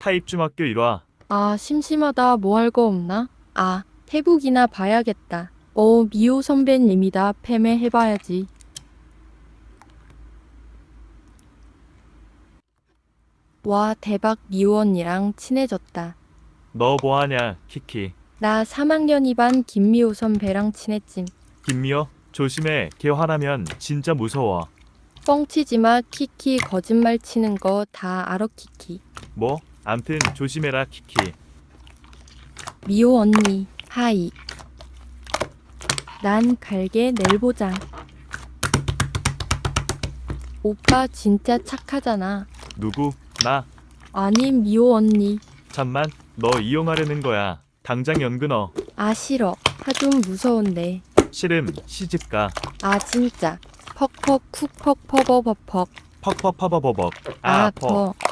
타입 중학교 1화. 아, 심심하다. 뭐 할 거 없나? 아, 태북이나 봐야겠다. 어, 미호 선배님이다. 팸에 해봐야지. 와, 대박 미호 언니랑 친해졌다. 너 뭐하냐, 키키. 나 3학년 2반 김미호 선배랑 친했짐. 김미호, 조심해. 걔 화나면 진짜 무서워. 뻥치지 마 키키 거짓말 치는 거 다 알아 키키. 뭐? 암튼 조심해라, 키키. 미호 언니 하이. 난 갈게 내일 보자. 오빠 진짜 착하잖아. 누구? 나? 아니 미호 언니. 잠만, 너 이용하려는 거야. 당장 연근 넣어. 아 싫어. 하좀 무서운데. 싫음, 시집가. 아 진짜. 퍽퍽 쿡퍽 퍼버버퍽. 퍽퍽 퍼버버벅. 아 아, 퍼. 퍼.